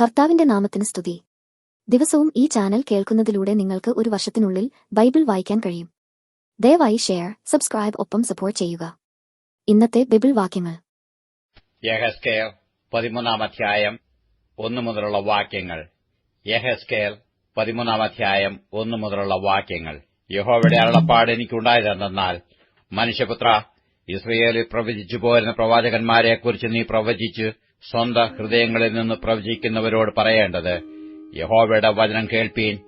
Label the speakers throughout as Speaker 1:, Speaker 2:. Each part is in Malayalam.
Speaker 1: കർത്താവിന്റെ നാമത്തിന് സ്തുതി. ദിവസവും ഈ ചാനൽ കേൾക്കുന്നതിലൂടെ നിങ്ങൾക്ക് ഒരു വർഷത്തിനുള്ളിൽ ബൈബിൾ വായിക്കാൻ കഴിയും. ദയവായി ഷെയർ സബ്സ്ക്രൈബ് ഒപ്പം സപ്പോർട്ട് ചെയ്യുക. ഇന്നത്തെ ബൈബിൾ വാക്യങ്ങൾ.
Speaker 2: യഹസ്കേൽ പതിമൂന്നാം അധ്യായം ഒന്നു മുതലുള്ള വാക്യങ്ങൾ. യഹസ്കേൽ പതിമൂന്നാം അധ്യായം ഒന്നു മുതലുള്ള വാക്യങ്ങൾ. യഹോവയുടെ അരുളപ്പാട് എനിക്കുണ്ടായതെന്നാൽ മനുഷ്യപുത്ര ഇസ്രയേലിൽ പ്രവചിച്ചു പോരുന്ന പ്രവാചകന്മാരെക്കുറിച്ച് നീ പ്രവചിച്ച് സ്വന്തം ഹൃദയങ്ങളിൽ നിന്ന് പ്രവചിക്കുന്നവരോട് പറയേണ്ടത് യഹോവയുടെ വചനം കേൾപ്പീൻ.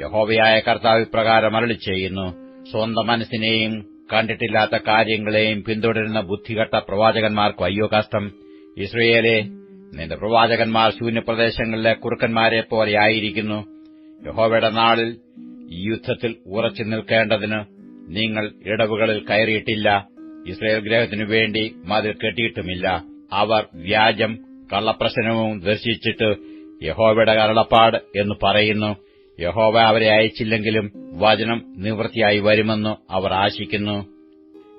Speaker 2: യഹോവയായ കർത്താവ് ഇപ്രകാരം അരളി ചെയ്യുന്നു. സ്വന്തം മനസ്സിനെയും കണ്ടിട്ടില്ലാത്ത കാര്യങ്ങളെയും പിന്തുടരുന്ന ബുദ്ധിഘട്ട പ്രവാചകന്മാർക്കും അയ്യോ കഷ്ടം. ഇസ്രയേലെ നിന്റെ പ്രവാചകന്മാർ ശൂന്യപ്രദേശങ്ങളിലെ കുറുക്കന്മാരെ പോലെയായിരിക്കുന്നു യഹോവയുടെ നാളിൽ ഈ യുദ്ധത്തിൽ ഉറച്ചു നിൽക്കേണ്ടതിന് നിങ്ങൾ ഇടവുകളിൽ കയറിയിട്ടില്ല. ഇസ്രയേൽ ഗ്രഹത്തിനു വേണ്ടി മതിൽ കെട്ടിയിട്ടുമില്ല. അവർ വ്യാജം കള്ളപ്രശ്നവും ദർശിച്ചിട്ട് യഹോവയുടെ കരളപ്പാട് എന്ന് പറയുന്നു. യഹോവ അവരെ അയച്ചില്ലെങ്കിലും വചനം നിവൃത്തിയായി വരുമെന്ന് അവർ ആശിക്കുന്നു.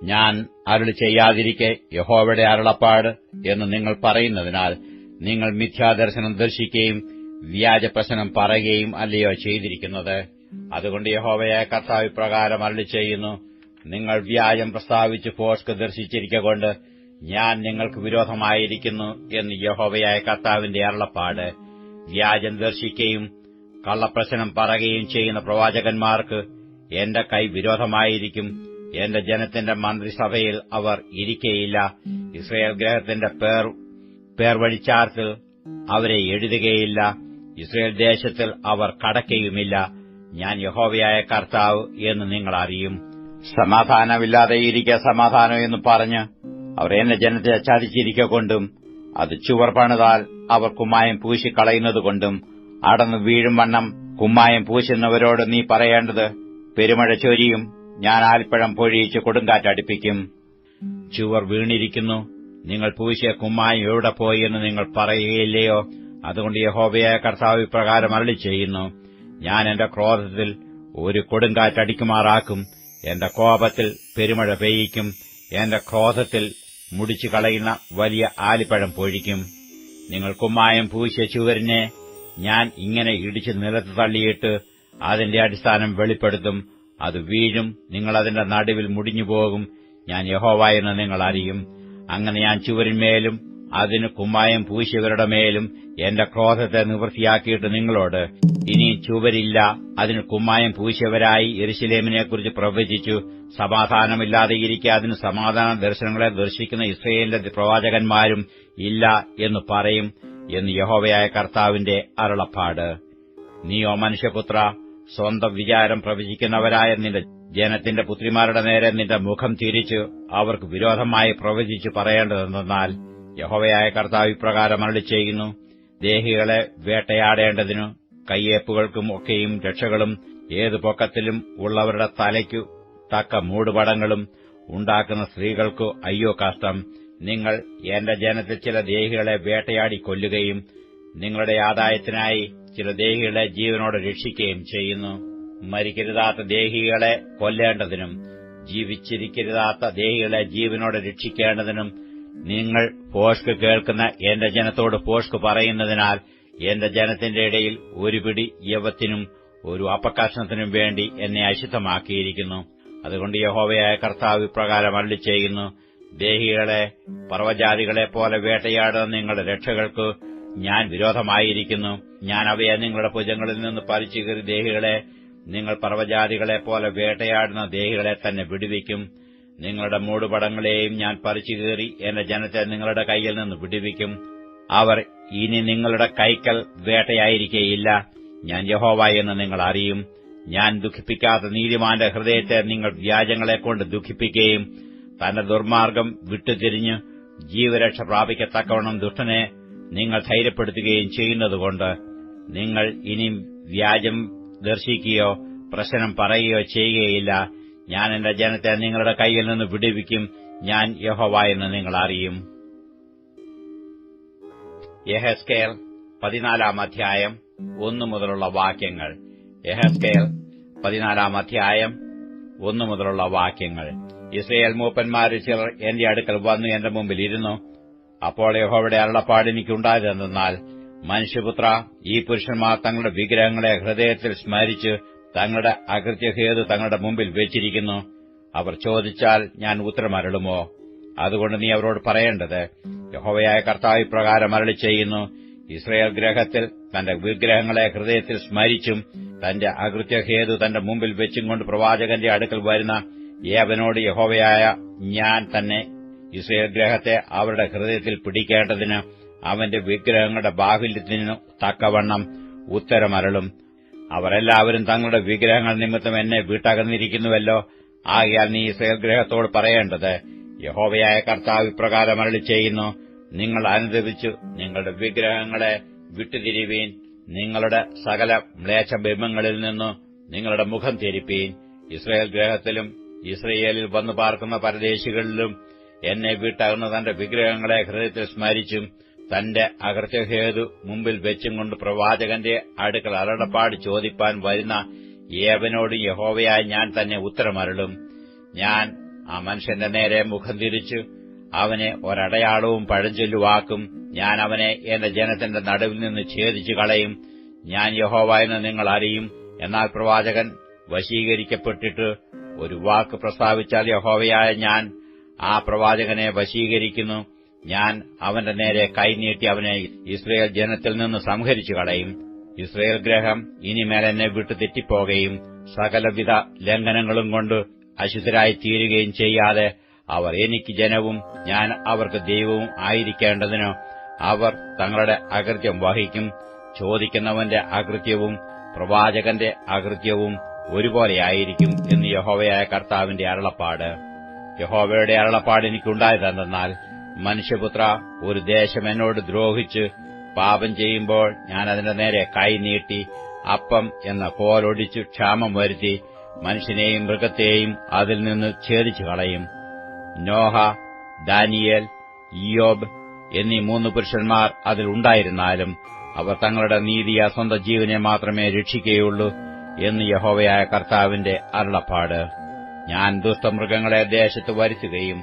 Speaker 2: ഞാൻ അരുളി ചെയ്യാതിരിക്കെ യഹോവയുടെ അരുളപ്പാട് എന്ന് നിങ്ങൾ പറയുന്നതിനാൽ നിങ്ങൾ മിഥ്യാദർശനം ദർശിക്കുകയും വ്യാജപ്രശ്നം പറയുകയും അല്ലയോ ചെയ്തിരിക്കുന്നത്. അതുകൊണ്ട് യഹോവയെ കർത്താവ് പ്രകാരം അരളി ചെയ്യുന്നു. നിങ്ങൾ വ്യാജം പ്രസ്താവിച്ച് ഫോഷ്ക്ക് ദർശിച്ചിരിക്കൊണ്ട് ഞാൻ നിങ്ങൾക്ക് വിരോധമായിരിക്കുന്നു എന്ന് യഹോവയായ കർത്താവിന്റെ അരുളപ്പാട്. വ്യാജം ദർശിക്കുകയും കള്ളപ്രശ്നം പറയുകയും ചെയ്യുന്ന പ്രവാചകന്മാർക്ക് എന്റെ കൈ വിരോധമായിരിക്കും. എന്റെ ജനത്തിന്റെ മന്ത്രിസഭയിൽ അവർ ഇരിക്കയില്ല. ഇസ്രയേൽ ഗ്രഹത്തിന്റെ പേർ പേർവഴിച്ചാർത്തിൽ അവരെ എഴുതുകയില്ല. ഇസ്രയേൽ ദേശത്തിൽ അവർ കടക്കയുമില്ല. ഞാൻ യഹോവയായ കർത്താവ് എന്ന് നിങ്ങൾ അറിയും. സമാധാനമില്ലാതെ ഇരിക്കുക സമാധാനം എന്ന് പറഞ്ഞ് അവർ എന്നെ ജനത്തെ ചതിച്ചിരിക്കൊണ്ടും അത് ചുവർ പണിതാൽ അവർ കുമ്മായം പൂശിക്കളയുന്നതുകൊണ്ടും അടന്നു വീഴും വണ്ണം കുമ്മായം പൂശുന്നവരോട് നീ പറയേണ്ടത് പെരുമഴ ചൊരിയും ഞാൻ ആൽപ്പഴം പൊഴിയിച്ച് കൊടുങ്കാറ്റടിപ്പിക്കും ചുവർ വീണിരിക്കുന്നു നിങ്ങൾ പൂശിയ കുമ്മായം എവിടെ പോയി എന്ന് നിങ്ങൾ പറയുകയില്ലയോ? അതുകൊണ്ട് യഹോബയായ കർത്താവ് ഇപ്രകാരം അരളി ചെയ്യുന്നു ഞാൻ എന്റെ ക്രോധത്തിൽ ഒരു കൊടുങ്കാറ്റടിക്കുമാറാക്കും എന്റെ കോപത്തിൽ പെരുമഴ പെയ്യിക്കും എന്റെ ക്രോധത്തിൽ മുടിച്ചു കളയുന്ന വലിയ ആലിപ്പഴം പൊഴിക്കും. നിങ്ങൾ കുമ്മായം പൂശിയ ചുവരിനെ ഞാൻ ഇങ്ങനെ ഇടിച്ചു നിലത്ത് തള്ളിയിട്ട് അതിന്റെ അടിസ്ഥാനം വെളിപ്പെടുത്തും. അത് വീഴും. നിങ്ങൾ അതിന്റെ നടുവിൽ മുടിഞ്ഞുപോകും ഞാൻ യഹോവായെന്ന് നിങ്ങൾ അറിയും. അങ്ങനെ ഞാൻ ചുവരിന്മേലും അതിന് കുമ്മായം പൂശിയവരുടെ മേലും എന്റെ ക്രോധത്തെ നിവൃത്തിയാക്കിയിട്ട് നിങ്ങളോട് ഇനി ചുവരില്ല. അതിന് കുമ്മായം പൂശിയവരായി എരിശിലേമിനെക്കുറിച്ച് പ്രവചിച്ചു. സമാധാനമില്ലാതെ ഇരിക്കെ അതിന് സമാധാന ദർശനങ്ങളെ ദർശിക്കുന്ന ഇസ്രയേലിന്റെ പ്രവാചകന്മാരും ഇല്ല എന്ന് പറയും എന്ന് യഹോവയായ കർത്താവിന്റെ അരുളപ്പാട്. നീയോ മനുഷ്യപുത്ര സ്വന്തം വിചാരം പ്രവചിക്കുന്നവരായ നിന്റെ ജനത്തിന്റെ പുത്രിമാരുടെ നേരെ നിന്റെ മുഖം തിരിച്ചു അവർക്ക് വിരോധമായി പ്രവചിച്ചു പറയേണ്ടതെന്നാൽ യഹോവയായ കർത്താവ് ഇപ്രകാരം അരളി ചെയ്യുന്നു ദേഹികളെ വേട്ടയാടേണ്ടതിനു കയ്യേപ്പുകൾക്കും ഒക്കെയും രക്ഷകളും ഏതു പൊക്കത്തിലും ഉള്ളവരുടെ തലയ്ക്കു തക്ക മൂടുപടങ്ങളും ഉണ്ടാക്കുന്ന സ്ത്രീകൾക്കു അയ്യോ കഷ്ടം. നിങ്ങൾ എന്റെ ജനത്തിൽ ചില ദേഹികളെ വേട്ടയാടി കൊല്ലുകയും നിങ്ങളുടെ ആദായത്തിനായി ചില ദേഹികളെ ജീവനോടെ രക്ഷിക്കുകയും ചെയ്യുന്നു. മരിക്കരുതാത്ത ദേഹികളെ കൊല്ലേണ്ടതിനും ജീവിച്ചിരിക്കരുതാത്ത ദേഹികളെ ജീവനോടെ രക്ഷിക്കേണ്ടതിനും നിങ്ങൾ പോഷ്ക് കേൾക്കുന്ന എന്റെ ജനത്തോട് പോഷ്ക് പറയുന്നതിനാൽ എന്റെ ജനത്തിന്റെ ഇടയിൽ ഒരു പിടി യവത്തിനും ഒരു അപ്പക്കഷണത്തിനും വേണ്ടി എന്നെ അശുദ്ധമാക്കിയിരിക്കുന്നു. അതുകൊണ്ട് യഹോവയായ കർത്താവ് ഇപ്രകാരം അള്ളി ചെയ്യുന്നു ദേഹികളെ പർവജാതികളെ പോലെ വേട്ടയാടുന്ന നിങ്ങളുടെ രക്ഷകൾക്ക് ഞാൻ വിരോധമായിരിക്കുന്നു. ഞാൻ അവയെ നിങ്ങളുടെ ഭുജങ്ങളിൽ നിന്ന് പറിച്ചു കയറി ദേഹികളെ നിങ്ങൾ പർവജാതികളെ പോലെ വേട്ടയാടുന്ന ദേഹികളെ തന്നെ വിടുവിക്കും. നിങ്ങളുടെ മൂടുപടങ്ങളെയും ഞാൻ പറിച്ചു കയറി എന്റെ ജനത്തെ നിങ്ങളുടെ കയ്യിൽ നിന്ന് വിടുവിക്കും. അവർ ഇനി നിങ്ങളുടെ കൈക്കൽ വേട്ടയായിരിക്കേയില്ല. ഞാൻ യഹോവ എന്ന് നിങ്ങൾ അറിയും. ഞാൻ ദുഃഖിപ്പിക്കാത്ത നീതിമാന്റെ ഹൃദയത്തെ നിങ്ങൾ വ്യാജങ്ങളെക്കൊണ്ട് ദുഃഖിപ്പിക്കുകയും തന്റെ ദുർമാർഗം വിട്ടുതിരിഞ്ഞ് ജീവരക്ഷ പ്രാപിക്കത്തക്കവണ്ണം ദുഷ്ടനെ നിങ്ങൾ ധൈര്യപ്പെടുത്തുകയും ചെയ്യുന്നതുകൊണ്ട് നിങ്ങൾ ഇനി വ്യാജം ദർശിക്കുകയോ പ്രശ്നം പറയുകയോ ചെയ്യുകയില്ല. ഞാൻ എന്റെ ജനത്തെ നിങ്ങളുടെ കൈയിൽ നിന്ന് വിടുവിക്കും. ഞാൻ യഹോവ എന്ന് നിങ്ങൾ അറിയും. യഹസ്കേൽ പതിനാലാം അധ്യായം ഒന്നു മുതലുള്ള വാക്യങ്ങൾ. യഹസ്കേൽ പതിനാലാം അധ്യായം ഒന്നു മുതലുള്ള വാക്യങ്ങൾ. ഇസ്രയേൽ മൂപ്പന്മാരിൽ ചിലർ എന്റെ അടുക്കൽ വന്നു എന്റെ മുമ്പിൽ ഇരുന്നു. അപ്പോൾ യഹോവയുടെ അരുളപ്പാട് എനിക്കുണ്ടായതെന്നാൽ മനുഷ്യപുത്ര ഈ പുരുഷന്മാർ തങ്ങളുടെ വിഗ്രഹങ്ങളെ ഹൃദയത്തിൽ സ്മരിച്ച് തങ്ങളുടെ അകൃത്യഹേതു തങ്ങളുടെ മുമ്പിൽ വെച്ചിരിക്കുന്നു. അവർ ചോദിച്ചാൽ ഞാൻ ഉത്തരമരളുമോ? അതുകൊണ്ട് നീ അവരോട് പറയേണ്ടത് യഹോവയായ കർത്താവ് ഇപ്രകാരം അരളി ചെയ്യുന്നു. ഇസ്രയേൽ ഗ്രഹത്തിൽ തന്റെ വിഗ്രഹങ്ങളെ ഹൃദയത്തിൽ സ്മരിച്ചും തന്റെ അകൃത്യഹേതു തന്റെ മുമ്പിൽ വെച്ചും കൊണ്ട് പ്രവാചകന്റെ അടുക്കൽ വരുന്ന ഏവനോട് യഹോവയായ ഞാൻ തന്നെ ഇസ്രയേൽ ഗ്രഹത്തെ അവരുടെ ഹൃദയത്തിൽ പിടിക്കേണ്ടതിന് അവന്റെ വിഗ്രഹങ്ങളുടെ ബാഹുല്യത്തിനു തക്കവണ്ണം ഉത്തരമരളും അവരെല്ലാവരും തങ്ങളുടെ വിഗ്രഹങ്ങൾ നിമിത്തം എന്നെ വീട്ടകന്നിരിക്കുന്നുവല്ലോ. ആകയാൽ നീ ഇസ്രയേൽ ഗ്രഹത്തോട് പറയേണ്ടത് യഹോവയായ കർത്താവ് ഇപ്രകാരം അരളി ചെയ്യുന്നു. നിങ്ങൾ അനുദപിച്ചു നിങ്ങളുടെ വിഗ്രഹങ്ങളെ വിട്ടുതിരിവീൻ നിങ്ങളുടെ സകല മ്ലേച്ഛബിംബങ്ങളിൽ നിന്നു നിങ്ങളുടെ മുഖം തിരിപ്പീൻ. ഇസ്രയേൽ ഗ്രഹത്തിലും ഇസ്രയേലിൽ വന്നു പാർക്കുന്ന പരദേശികളിലും എന്നെ വിട്ടകർന്ന തന്റെ വിഗ്രഹങ്ങളെ ഹൃദയത്തിൽ സ്മരിച്ചും തന്റെ അകൃത്യഹേതു മുമ്പിൽ വെച്ചും കൊണ്ട് പ്രവാചകന്റെ അടുക്കൽ അലടപ്പാട് ചോദിപ്പാൻ വരുന്ന ഏവനോട് യഹോവയായി ഞാൻ തന്നെ ഉത്തരമരുളും. ഞാൻ ആ മനുഷ്യന്റെ നേരെ മുഖം തിരിച്ചു അവനെ ഒരടയാളവും പഴഞ്ചൊല്ലുവാക്കും. ഞാൻ അവനെ എന്റെ ജനത്തിന്റെ നടുവിൽ നിന്ന് ഛേദിച്ചു കളയും. ഞാൻ യഹോവ എന്ന് നിങ്ങൾ അറിയും. എന്നാൽ പ്രവാചകൻ വശീകരിക്കപ്പെട്ടിട്ട് ഒരു വാക്ക് പ്രസ്താവിച്ചാൽ യഹോവയായ ഞാൻ ആ പ്രവാചകനെ വശീകരിക്കുന്നു. ഞാൻ അവന്റെ നേരെ കൈനീട്ടി അവനെ ഇസ്രയേൽ ജനത്തിൽ നിന്ന് സംഹരിച്ചു കളയും. ഇസ്രയേൽ ഗ്രഹം ഇനിമേൽ എന്നെ വിട്ടു തെറ്റിപ്പോകുകയും സകലവിധ ലംഘനങ്ങളും കൊണ്ട് അശുദ്ധരായി തീരുകയും ചെയ്യാതെ അവർ എനിക്ക് ജനവും ഞാൻ അവർക്ക് ദൈവവും ആയിരിക്കേണ്ടതിന് അവർ തങ്ങളുടെ അകൃത്യം വഹിക്കും. ചോദിക്കുന്നവന്റെ അകൃത്യവും പ്രവാചകന്റെ അകൃത്യവും ഒരുപോലെയായിരിക്കും എന്ന് യഹോവയായ കർത്താവിന്റെ അരുളപ്പാട്. യഹോവയുടെ അരുളപ്പാട് എനിക്കുണ്ടായതെന്നാൽ മനുഷ്യപുത്ര ഒരു ദേശം എന്നോട് ദ്രോഹിച്ച് പാപം ചെയ്യുമ്പോൾ ഞാൻ അതിന്റെ നേരെ കൈ നീട്ടി അപ്പം എന്ന കോലൊടിച്ചു ക്ഷാമം വരുത്തി മനുഷ്യനെയും മൃഗത്തെയും അതിൽ നിന്ന് ഛേദിച്ചു കളയും നോഹ ദാനിയേൽ ഇയോബ് എന്നീ മൂന്ന് പുരുഷന്മാർ അതിൽ ഉണ്ടായിരുന്നാലും അവർ തങ്ങളുടെ നീതിയ സ്വന്തം ജീവനെ മാത്രമേ രക്ഷിക്കുകയുള്ളൂ എന്ന് യഹോവയായ കർത്താവിന്റെ അരുളപ്പാട്. ഞാൻ ദുഷ്ടമൃഗങ്ങളെ ദേശത്ത് വരുത്തുകയും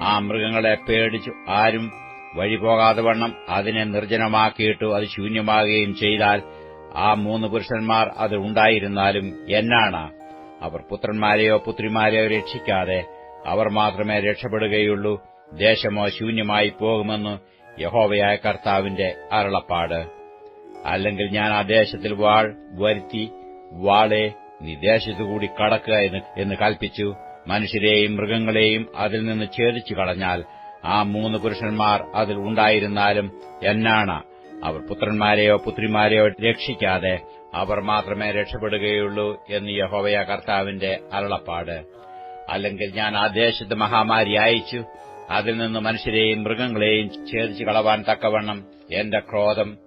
Speaker 2: ആ മൃഗങ്ങളെ പേടിച്ചു ആരും വഴിപോകാതെ വണ്ണം അതിനെ നിർജനമാക്കിയിട്ടു അത് ശൂന്യമാകുകയും ചെയ്താൽ ആ മൂന്ന് പുരുഷന്മാർ അത് ഉണ്ടായിരുന്നാലും എന്നാണ്. അവർ പുത്രന്മാരെയോ പുത്രിമാരെയോ രക്ഷിക്കാതെ അവർ മാത്രമേ രക്ഷപ്പെടുകയുള്ളൂ. ദേശമോ ശൂന്യമായി പോകുമെന്ന് യഹോവയായ കർത്താവിന്റെ അരുളപ്പാട്. അല്ലെങ്കിൽ ഞാൻ ആ ദേശത്തിൽ വാൾ വരുത്തി വാളെ നീ ദേശത്തുകൂടി കടക്കുക എന്ന് കൽപ്പിച്ചു. മനുഷ്യരെയും മൃഗങ്ങളെയും അതിൽ നിന്ന് ഛേദിച്ചു കളഞ്ഞാൽ ആ മൂന്ന് പുരുഷന്മാർ അതിൽ ഉണ്ടായിരുന്നാലും എന്നാണ്. അവർ പുത്രന്മാരെയോ പുത്രിമാരെയോ രക്ഷിക്കാതെ അവർ മാത്രമേ രക്ഷപ്പെടുകയുള്ളൂ എന്ന് യഹോവയ കർത്താവിന്റെ അരുളപ്പാട്. അല്ലെങ്കിൽ ഞാൻ ആ ദേശത്ത് മഹാമാരി അയച്ചു. അതിൽ നിന്ന് മനുഷ്യരെയും മൃഗങ്ങളെയും ഛേദിച്ചു കളവാൻ തക്കവണ്ണം എന്റെ ക്രോധം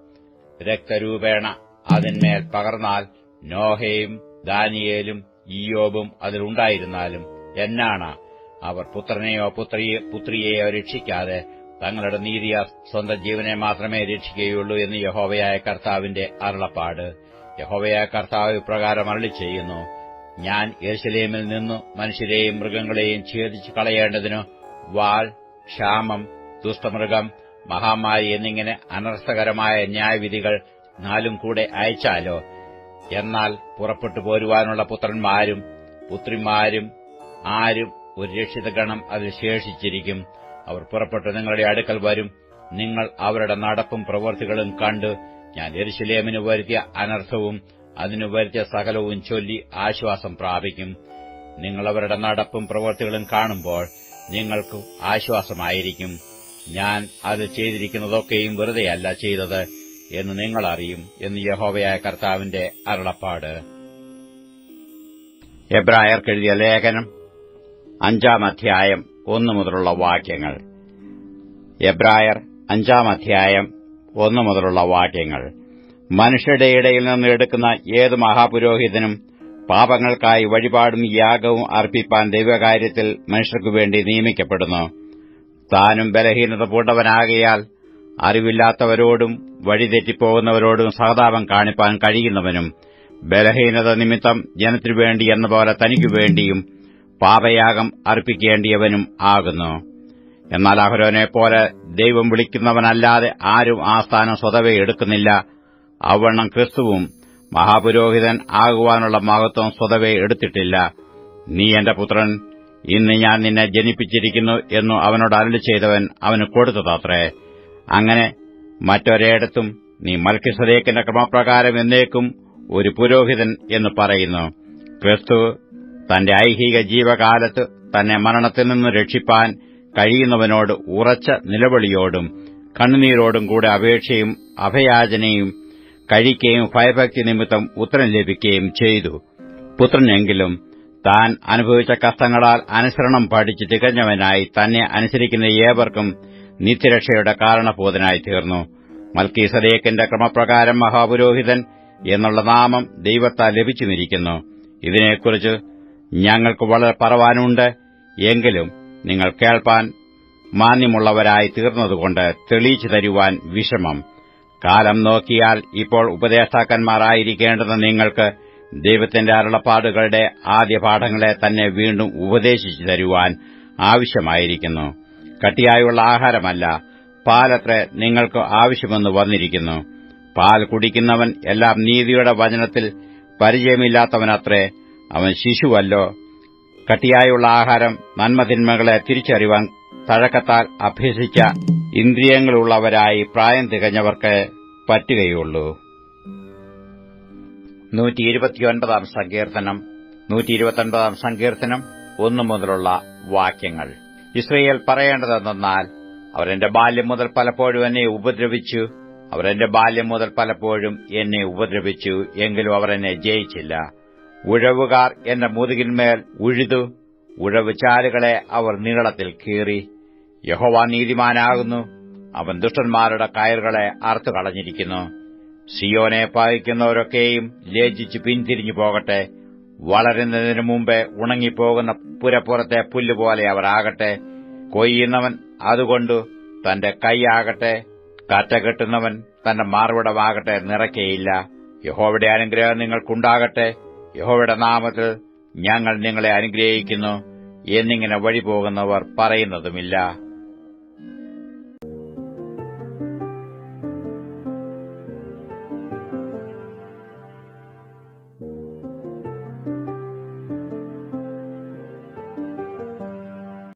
Speaker 2: രക്തരൂപേണ അതിന്മേൽ പകർന്നാൽ നോഹയും ദാനിയേലും ഈയോബും അതിലുണ്ടായിരുന്നാലും എന്നാണ് അവർ പുത്രനെയോ പുത്രിയെ പുത്രിയെയോ രക്ഷിക്കാതെ തങ്ങളുടെ നീതിയ സ്വന്തം ജീവനെ മാത്രമേ രക്ഷിക്കുകയുള്ളൂ എന്ന് യഹോവയായ കർത്താവിന്റെ അരുളപ്പാട്. യഹോവയായ കർത്താവ് ഇപ്രകാരം അരളി ചെയ്യുന്നു ഞാൻ യെരുസലേമിൽ നിന്നു മനുഷ്യരെയും മൃഗങ്ങളെയും ഛേദിച്ചു കളയേണ്ടതിനു വാൾ ക്ഷാമം ദുഷ്ടമൃഗം മഹാമാരി എന്നിങ്ങനെ അനർത്ഥകരമായ ന്യായവിധികൾ നാലും കൂടെ അയച്ചാലോ? എന്നാൽ പുറപ്പെട്ടു പോരുവാനുള്ള പുത്രന്മാരും പുത്രിമാരും ആരും ഒരു രക്ഷിതഗണം അതിൽ ശേഷിച്ചിരിക്കും. അവർ പുറപ്പെട്ടു നിങ്ങളുടെ അടുക്കൽ വരും. നിങ്ങൾ അവരുടെ നടപ്പും പ്രവൃത്തികളും കണ്ട് ഞാൻ എരിശിലേമിന് വരുത്തിയ അനർത്ഥവും അതിനു വരുത്തിയ സകലവും ചൊല്ലി ആശ്വാസം പ്രാപിക്കും. നിങ്ങളവരുടെ നടപ്പും പ്രവൃത്തികളും കാണുമ്പോൾ നിങ്ങൾക്ക് ആശ്വാസമായിരിക്കും. ഞാൻ അത് ചെയ്തിരിക്കുന്നതൊക്കെയും വെറുതെയല്ല ചെയ്തത് എന്ന് നിങ്ങളറിയും എന്ന് യഹോവയായ കർത്താവിന്റെ അരുളപ്പാട്. എബ്രായർക്കെഴുതിയ ലേഖനം അഞ്ചാം അധ്യായം ഒന്നു മുതലുള്ള വാക്യങ്ങൾ. എബ്രായർ അഞ്ചാം അധ്യായം ഒന്നു മുതലുള്ള വാക്യങ്ങൾ. മനുഷ്യരുടെ ഇടയിൽ നിന്ന് എടുക്കുന്ന ഏത് മഹാപുരോഹിതനും പാപങ്ങൾക്കായി വഴിപാടും യാഗവും അർപ്പിപ്പാൻ ദൈവകാര്യത്തിൽ മനുഷ്യർക്കു വേണ്ടി നിയമിക്കപ്പെടുന്നു. താനും ബലഹീനത പൂണ്ടവനാകയാൽ അറിവില്ലാത്തവരോടും വഴിതെറ്റിപ്പോകുന്നവരോടും സഹതാപം കാണിപ്പാൻ കഴിയുന്നവനും ബലഹീനത നിമിത്തം ജനത്തിനു വേണ്ടി എന്ന പോലെ തനിക്കു വേണ്ടിയും പാപയാഗം അർപ്പിക്കേണ്ടിയവനും ആകുന്നു. എന്നാൽ അഹരോനെ പോലെ ദൈവം വിളിക്കുന്നവനല്ലാതെ ആരും ആ സ്ഥാനം സ്വതവേ എടുക്കുന്നില്ല. അവണ്ണം ക്രിസ്തുവും മഹാപുരോഹിതൻ ആകുവാനുള്ള മഹത്വം സ്വതവേ എടുത്തിട്ടില്ല. നീ എന്റെ പുത്രൻ ഇന്ന് ഞാൻ നിന്നെ ജനിപ്പിച്ചിരിക്കുന്നു എന്നു അവനോട് അരുളി ചെയ്തവൻ അവന് കൊടുത്തതത്രേ അങ്ങനെ മറ്റൊരിടത്തും നീ മൽക്കിസദേക്കിന്റെ ക്രമപ്രകാരം എന്നേക്കും ഒരു പുരോഹിതൻ എന്ന് പറയുന്നു. ക്രിസ്തു തന്റെ ഐഹിക ജീവകാലത്ത് തന്നെ മരണത്തിൽ നിന്ന് രക്ഷിപ്പാൻ കഴിയുന്നവനോട് ഉറച്ച നിലവിളിയോടും കണ്ണുനീരോടും കൂടെ അപേക്ഷയും അഭയാചനയും കഴിക്കുകയും ഭയഭക്തി നിമിത്തം ഉത്തരം ലഭിക്കുകയും ചെയ്തു. പുത്രനെങ്കിലും താൻ അനുഭവിച്ച കഷ്ടങ്ങളാൽ അനുസരണം പഠിച്ച് തികഞ്ഞവനായി തന്നെ അനുസരിക്കുന്ന ഏവർക്കും നിത്യരക്ഷയുടെ കാരണബോധനായി തീർന്നു. മൽക്കീസദേക്കിന്റെ ക്രമപ്രകാരം മഹാപുരോഹിതൻ എന്നുള്ള നാമം ദൈവത്താൽ ലഭിച്ചു ലഭിച്ചുമിരിക്കുന്നു ഇതിനെക്കുറിച്ച് ഞങ്ങൾക്ക് വളരെ പറവാനുണ്ട്. എങ്കിലും നിങ്ങൾ കേൾപ്പാൻ മാന്യമുള്ളവരായി തീർന്നതുകൊണ്ട് തെളിയിച്ചു തരുവാൻ വിഷമം. കാലം നോക്കിയാൽ ഇപ്പോൾ ഉപദേഷ്ടാക്കന്മാരായിരിക്കേണ്ടത് നിങ്ങൾക്ക് ദൈവത്തിന്റെ അരുളപ്പാടുകളുടെ ആദ്യ പാഠങ്ങളെ തന്നെ വീണ്ടും ഉപദേശിച്ചു തരുവാൻ ആവശ്യമായിരിക്കുന്നു. കട്ടിയായുള്ള ആഹാരമല്ല പാലത്ര നിങ്ങൾക്ക് ആവശ്യമെന്ന് വന്നിരിക്കുന്നു. പാൽ കുടിക്കുന്നവൻ എല്ലാം നീതിയുടെ വചനത്തിൽ പരിചയമില്ലാത്തവനത്രേ അവൻ ശിശുവല്ലോ. കട്ടിയായുള്ള ആഹാരം നന്മതിന്മകളെ തിരിച്ചറിവാൻ തഴക്കത്താൽ അഭ്യസിച്ച ഇന്ദ്രിയങ്ങളുള്ളവരായി പ്രായം തികഞ്ഞവർക്ക് പറ്റുകയുള്ളൂ. നൂറ്റി സങ്കീർത്തനം നൂറ്റി സങ്കീർത്തനം ഒന്നു മുതലുള്ള വാക്യങ്ങൾ. ഇസ്രയേൽ പറയേണ്ടതെന്നാൽ അവരെന്റെ ബാല്യം മുതൽ പലപ്പോഴും എന്നെ ഉപദ്രവിച്ചു അവരെന്റെ ബാല്യം മുതൽ പലപ്പോഴും എന്നെ ഉപദ്രവിച്ചു എങ്കിലും അവരെന്നെ ജയിച്ചില്ല. ഉഴവുകാർ എന്റെ മുതുകിന്മേൽ ഉഴുതു ഉഴവ് ചാലുകളെ അവർ നീളത്തിൽ കീറി. യഹോവ നീതിമാനാകുന്നു അവൻ ദുഷ്ടന്മാരുടെ കയറുകളെ അറുത്തു കളഞ്ഞിരിക്കുന്നു സിയോനെ പായിക്കുന്നവരൊക്കെയും ലജ്ജിച്ച് പിന്തിരിഞ്ഞു പോകട്ടെ. വളരുന്നതിനു മുമ്പേ ഉണങ്ങിപ്പോകുന്ന പുരപ്പുറത്തെ പുല്ലുപോലെ അവരാകട്ടെ കൊയ്യുന്നവൻ അതുകൊണ്ടു തന്റെ കൈയാകട്ടെ കറ്റ കെട്ടുന്നവൻ തന്റെ മാർവിടമാകട്ടെ നിറയ്ക്കയില്ല. യഹോവയുടെ അനുഗ്രഹം നിങ്ങൾക്കുണ്ടാകട്ടെ. യഹോവയുടെ നാമത്തിൽ ഞങ്ങൾ നിങ്ങളെ അനുഗ്രഹിക്കുന്നു. എന്നിങ്ങനെ വഴി പോകുന്നവർ പറയുന്നതുമില്ല.